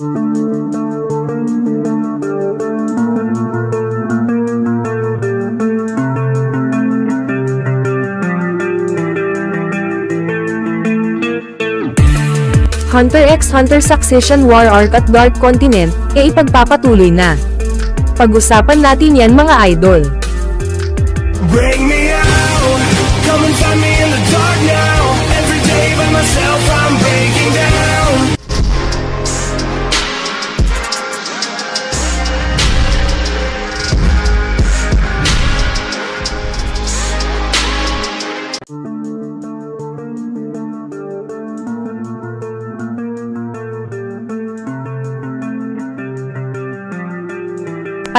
Hunter x Hunter Succession War Arc at Dark Continent, e ipagpapatuloy na. Pag-usapan natin yan mga idol. Bring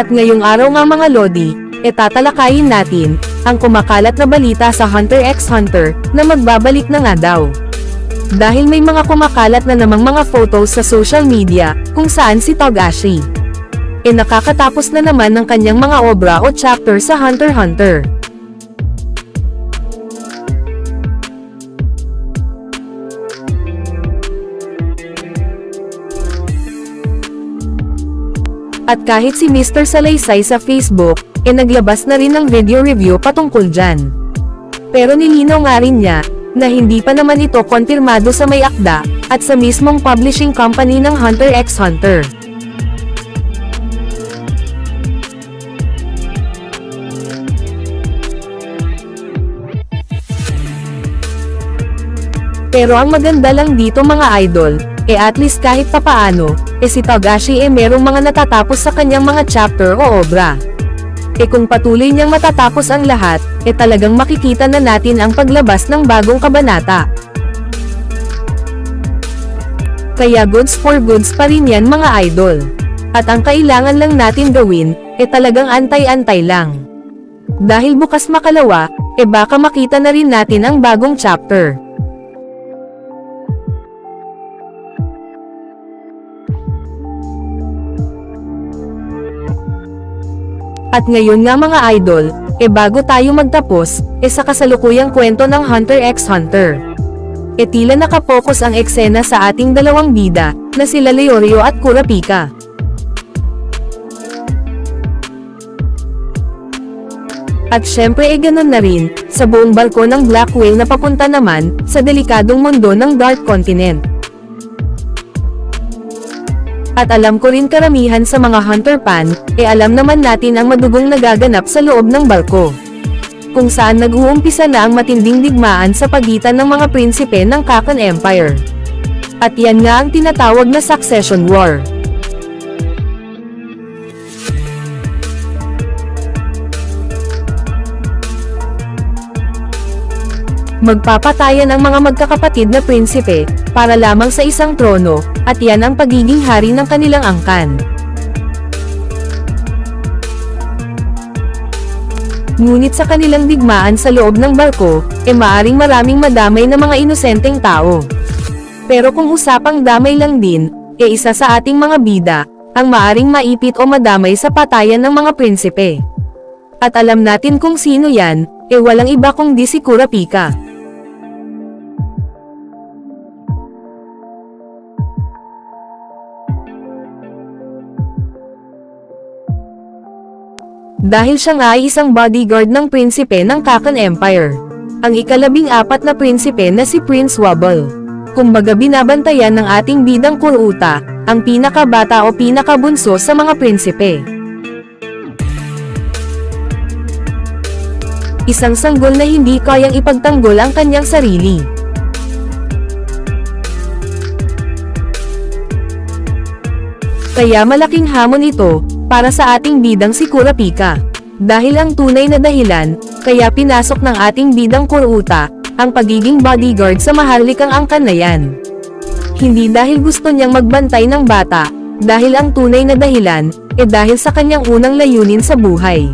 At ngayong araw nga mga Lodi, e tatalakayin natin, ang kumakalat na balita sa Hunter x Hunter, na magbabalik na nga daw. Dahil may mga kumakalat na namang mga photos sa social media, kung saan si Togashi. E nakakatapos na naman ng kanyang mga obra o chapter sa Hunter x Hunter. At kahit si Mr. Salaysay sa Facebook, e naglabas na rin ng video review patungkol dyan. Pero nilinaw nga rin niya, na hindi pa naman ito konfirmado sa may akda, at sa mismong publishing company ng Hunter x Hunter. Pero ang maganda lang dito mga idol, e at least kahit papaano, e si Togashi e merong mga natatapos sa kanyang mga chapter o obra. E kung patuloy niyang matatapos ang lahat, e talagang makikita na natin ang paglabas ng bagong kabanata. Kaya goods for goods pa rin yan mga idol. At ang kailangan lang natin gawin, e talagang antay-antay lang. Dahil bukas makalawa, e baka makita na rin natin ang bagong chapter. At ngayon nga mga idol, e bago tayo magtapos, e sa kasalukuyang kwento ng Hunter x Hunter. E tila nakapokus ang eksena sa ating dalawang bida, na sila Leorio at Kurapika. At syempre e ganun na rin, sa buong barko ng Black Whale na papunta naman, sa delikadong mundo ng Dark Continent. At alam ko rin karamihan sa mga hunter pan, e alam naman natin ang madugong nagaganap sa loob ng barko. Kung saan nag-uumpisa na ang matinding digmaan sa pagitan ng mga prinsipe ng Kakan Empire. At yan nga ang tinatawag na Succession War. Magpapatayan ang mga magkakapatid na prinsipe, para lamang sa isang trono, at yan ang pagiging hari ng kanilang angkan. Ngunit sa kanilang digmaan sa loob ng barko, e maaring maraming madamay na mga inosenteng tao. Pero kung usapang damay lang din, e isa sa ating mga bida, ang maaring maipit o madamay sa patayan ng mga prinsipe. At alam natin kung sino yan, e walang iba kundi si Kurapika. Dahil siya nga ay isang bodyguard ng prinsipe ng Kakan Empire. Ang ikalabing apat na prinsipe na si Prince Wobble. Kumbaga binabantayan ng ating bidang kuruta, ang pinakabata o pinakabunso sa mga prinsipe. Isang sanggol na hindi kayang ipagtanggol ang kanyang sarili. Kaya malaking hamon ito, para sa ating bidang si Kurapika. Dahil ang tunay na dahilan, kaya pinasok ng ating bidang Kuruta, ang pagiging bodyguard sa maharlikang angkan na yan. Hindi dahil gusto niyang magbantay ng bata, dahil ang tunay na dahilan, e dahil sa kanyang unang layunin sa buhay.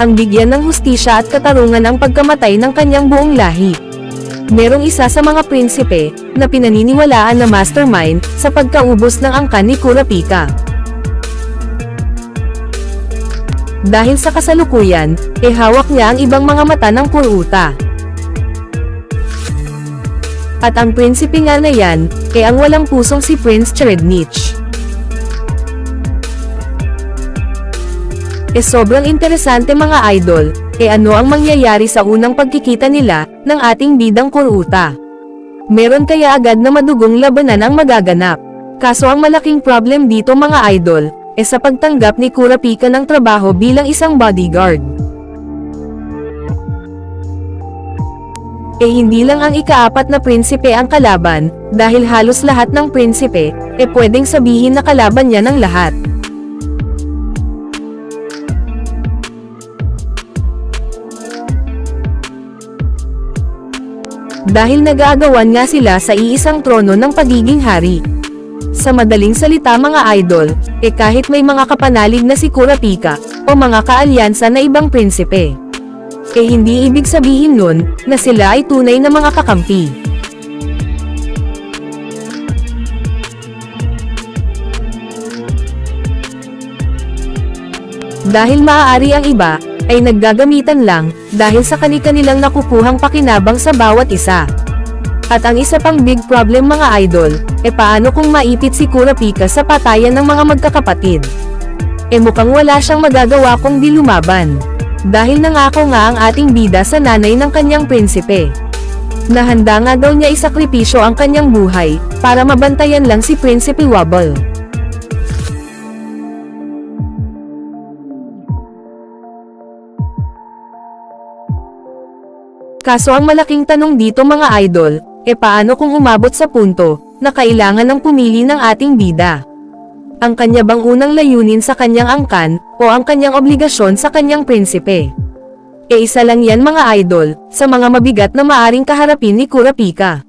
Ang bigyan ng hustisya at katarungan ang pagkamatay ng kanyang buong lahi. Merong isa sa mga prinsipe, na pinaniniwalaan na mastermind, sa pagkaubos ng angkan ni Kurapika. Dahil sa kasalukuyan, e hawak niya ang ibang mga mata ng kuruta. At ang prinsipe nga na yan, e ang walang pusong si Prince Cherednich. E sobrang interesante mga idol, e ano ang mangyayari sa unang pagkikita nila, ng ating bidang kuruta. Meron kaya agad na madugong labanan ang magaganap. Kaso ang malaking problem dito mga idol, e sa pagtanggap ni Kurapika ng trabaho bilang isang bodyguard. Eh hindi lang ang ikaapat na prinsipe ang kalaban, dahil halos lahat ng prinsipe, eh pwedeng sabihin na kalaban niya ng lahat. Dahil nag-aagawan nga sila sa iisang trono ng pagiging hari. Sa madaling salita mga idol, eh kahit may mga kapanalig na si Kurapika, o mga kaalyansa na ibang prinsipe. Eh hindi ibig sabihin nun, na sila ay tunay na mga kakampi. Dahil maaari ang iba, ay naggagamitan lang, dahil sa kani-kanilang nakukuhang pakinabang sa bawat isa. At ang isa pang big problem mga idol, e paano kung maipit si Kurapika sa patayan ng mga magkakapatid? E mukhang wala siyang magagawa kung di lumaban. Dahil nangako nga ang ating bida sa nanay ng kanyang prinsipe. Nahanda nga daw niya isakripisyo ang kanyang buhay, para mabantayan lang si Prinsipe Wobble. Kaso ang malaking tanong dito mga idol, e paano kung umabot sa punto, na kailangan ng pumili ng ating bida? Ang kanya bang unang layunin sa kanyang angkan, o ang kanyang obligasyon sa kanyang prinsipe? E isa lang yan mga idol, sa mga mabigat na maaring kaharapin ni Kurapika.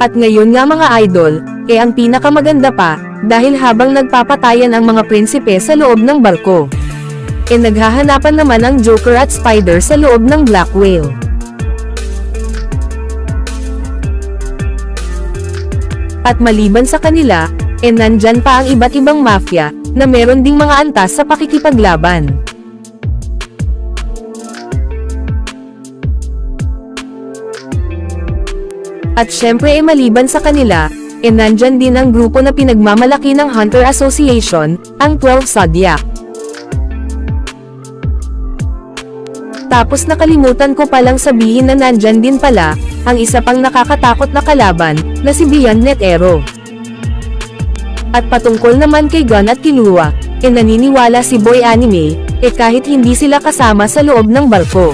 At ngayon nga mga idol, e ang pinakamaganda pa, dahil habang nagpapatayan ang mga prinsipe sa loob ng barko. E naghahanapan naman ang Joker at Spider sa loob ng Black Whale. At maliban sa kanila, e nandyan pa ang iba't ibang mafia, na meron ding mga antas sa pakikipaglaban. At syempre e maliban sa kanila, e nandyan din ang grupo na pinagmamalaki ng Hunter Association, ang 12 Zodiac. Tapos nakalimutan ko palang sabihin na nandyan din pala, ang isa pang nakakatakot na kalaban, na si Beyond Netero. At patungkol naman kay Gon at Killua, e naniniwala si Boy Anime, e kahit hindi sila kasama sa loob ng barko.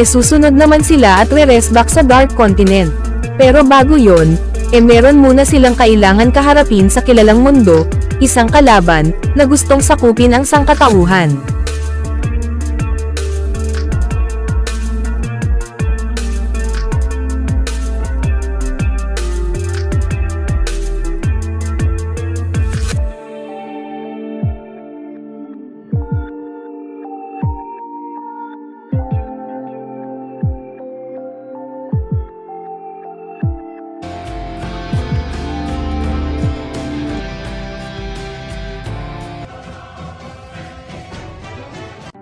E susunod naman sila at re-rest back sa Dark Continent. Pero bago yon, e meron muna silang kailangan kaharapin sa kilalang mundo, isang kalaban, na gustong sakupin ang sangkatauhan.